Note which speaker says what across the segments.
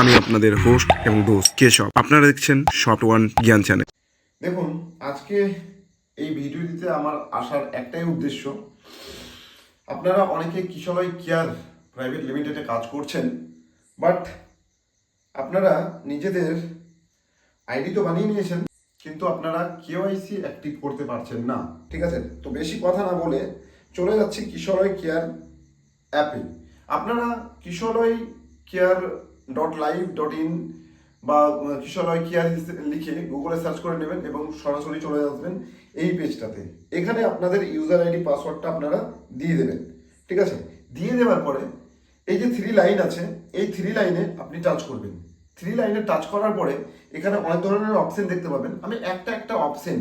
Speaker 1: আমি আপনাদের হোস্ট এবং দোস্ত কেশব। আপনারা দেখছেন শর্ট ওয়ান জ্ঞান চ্যানেল
Speaker 2: দেখুন, আজকে এই ভিডিওটিতে আমার আসার একটাই উদ্দেশ্য, আপনারা অনেকে কিশলয় কেয়ার প্রাইভেট লিমিটেডে কাজ করছেন, বাট আপনারা নিজেদের আইডি তো বানিয়ে নিয়েছেন, কিন্তু আপনারা কেওয়াইসি অ্যাক্টিভ করতে পারছেন না। ঠিক আছে? তো বেশি কথা না বলে চলে যাচ্ছি কিশলয় কেয়ার অ্যাপে। আপনারা Kishalay care dot live dot in বা কিশলয় কেয়ার লিখে গুগলে সার্চ করে নেবেন এবং সরাসরি চলে আসবেন এই পেজটাতে এখানে আপনাদের ইউজার আইডি পাসওয়ার্ডটা আপনারা দিয়ে দেবেন, ঠিক আছে? দিয়ে দেওয়ার পরে এই যে থ্রি লাইন আছে, এই থ্রি লাইনে আপনি টাচ করবেন। থ্রি লাইনে টাচ করার পরে এখানে অনেক ধরনের অপশন দেখতে পাবেন। আমি একটা একটা অপশন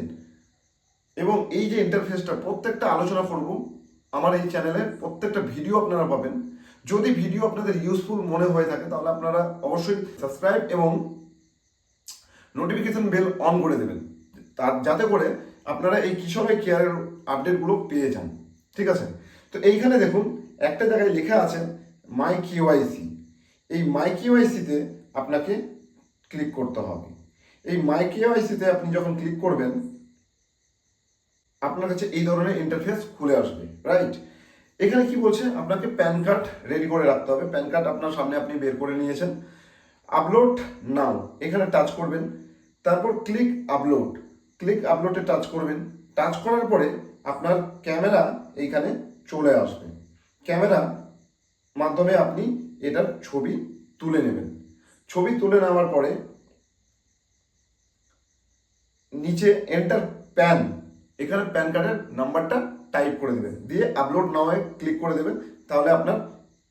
Speaker 2: এবং এই যে ইন্টারফেসটা প্রত্যেকটা আলোচনা করব। আমার এই চ্যানেলের প্রত্যেকটা ভিডিও আপনারা পাবেন। যদি ভিডিও আপনাদের ইউজফুল মনে হয়ে থাকে, তাহলে আপনারা অবশ্যই সাবস্ক্রাইব এবং নোটিফিকেশন বেল অন করে দেবেন। তার যাতে করে আপনারা এই কিশোরের কেয়ারের আপডেটগুলো পেয়ে যান। ঠিক আছে? তো এইখানে দেখুন, একটা জায়গায় লেখা আছে মাই কিওয়াইসি এই মাই কিওয়াইসিতে আপনাকে ক্লিক করতে হবে। এই মাই কিওয়াইসিতে আপনি যখন ক্লিক করবেন, আপনার কাছে এই ধরনের ইন্টারফেস খুলে আসবে রাইট এখানে কি বলছে? আপনাকে প্যান কার্ড রেডি করে রাখতে হবে। প্যান কার্ড আপনার সামনে আপনি বের করে নিয়েছেন। আপলোড নাও এখানে টাচ করবেন। তারপর ক্লিক আপলোড ক্লিক আপলোডে টাচ করবেন। টাচ করার পরে আপনার ক্যামেরা এইখানে চলে আসবে। ক্যামেরা মাধ্যমে আপনি এটার ছবি তুলে নেবেন। ছবি তুলে নেওয়ার পরে নিচে এন্টার প্যান। এখানে প্যান কার্ডের নাম্বারটা টাইপ করে দেবেন। দিয়ে আপলোড না নাওয়ে ক্লিক করে দেবেন, তাহলে আপনার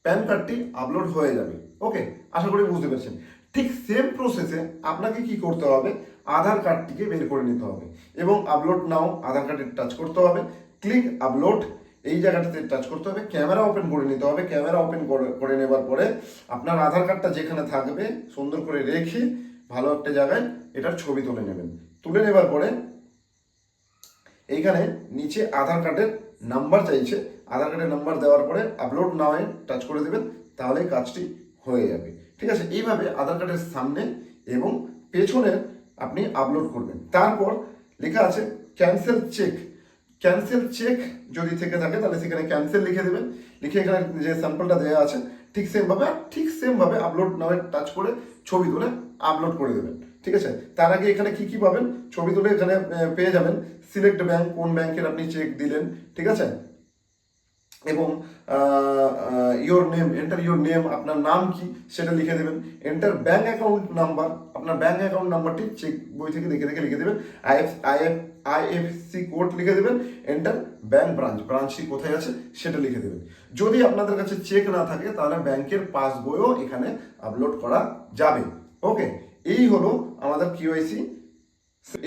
Speaker 2: প্যান কার্ডটি আপলোড হয়ে যাবে। ওকে আশা করি বুঝতে পেরেছেন। ঠিক সেম প্রসেসে আপনাকে কি করতে হবে? আধার কার্ডটিকে বের করে নিতে হবে। এবং আপলোড নাও আধার কার্ডে টাচ করতে হবে। ক্লিক আপলোড এই জায়গাটাতে টাচ করতে হবে। ক্যামেরা ওপেন করে নিতে হবে। ক্যামেরা ওপেন করে নেবার পরে আপনার আধার কার্ডটা যেখানে থাকবে, সুন্দর করে রেখে ভালো একটা জায়গায় এটার ছবি তুলে নেবেন। তুলে নেবার পরে এইখানে নিচে আধার কার্ডের নাম্বার চাইছে। আধার কার্ডের নাম্বার দেওয়ার পরে আপলোড নাওয়ে টাচ করে দেবেন তাহলে কাজটি হয়ে যাবে। ঠিক আছে? এইভাবে আধার কার্ডের সামনে এবং পেছনে আপনি আপলোড করবেন। তারপর লেখা আছে ক্যান্সেল চেক ক্যান্সেল চেক যদি থেকে থাকে, তাহলে সেখানে ক্যান্সেল লিখে দেবেন। লিখে এখানে যে স্যাম্পলটা দেওয়া আছে, ঠিক সেমভাবে ঠিক সেমভাবে আপলোড নামে টাচ করে ছবি তুলে আপলোড করে দেবেন। ঠিক আছে? তার আগে এখানে কি কি পাবেন? ছবি তুলে এখানে পেয়ে যাবেন। সিলেক্ট ব্যাংক, কোন ব্যাংকের আপনি চেক দিলেন, ঠিক আছে? এবং your name enter your name আপনার নাম কি, সেটা লিখে দেবেন। এন্টার ব্যাংক অ্যাকাউন্ট নাম্বার আপনার ব্যাংক অ্যাকাউন্ট নাম্বারটি চেক বই থেকে দেখে দেখে লিখে দেবেন। আইএফ আইএফ আইএফসি কোড লিখে দেবেন। এন্টার ব্যাংক ব্রাঞ্চ ব্রাঞ্চটি কোথায় আছে, সেটা লিখে দেবেন। যদি আপনাদের কাছে চেক না থাকে, তাহলে ব্যাংকের পাসবইও এখানে আপলোড করা যাবে। ওকে এই হলো আমাদের কিওয়াইসি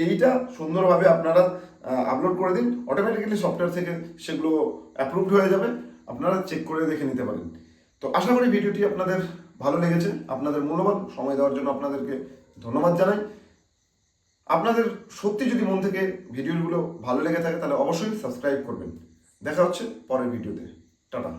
Speaker 2: এইটা সুন্দরভাবে আপনারা আপলোড করে দিন। অটোমেটিক্যালি সফটওয়্যার থেকে সেগুলো অ্যাপ্রুভড হয়ে যাবে। আপনারা চেক করে দেখে নিতে পারেন। তো আশা করি ভিডিওটি আপনাদের ভালো লেগেছে। আপনাদের মূল্যবান সময় দেওয়ার জন্য আপনাদেরকে ধন্যবাদ জানাই। আপনাদের সত্যি যদি মন থেকে ভিডিওগুলো ভালো লেগে থাকে, তাহলে অবশ্যই সাবস্ক্রাইব করবেন। দেখা হচ্ছে পরের ভিডিওতে। টাটা।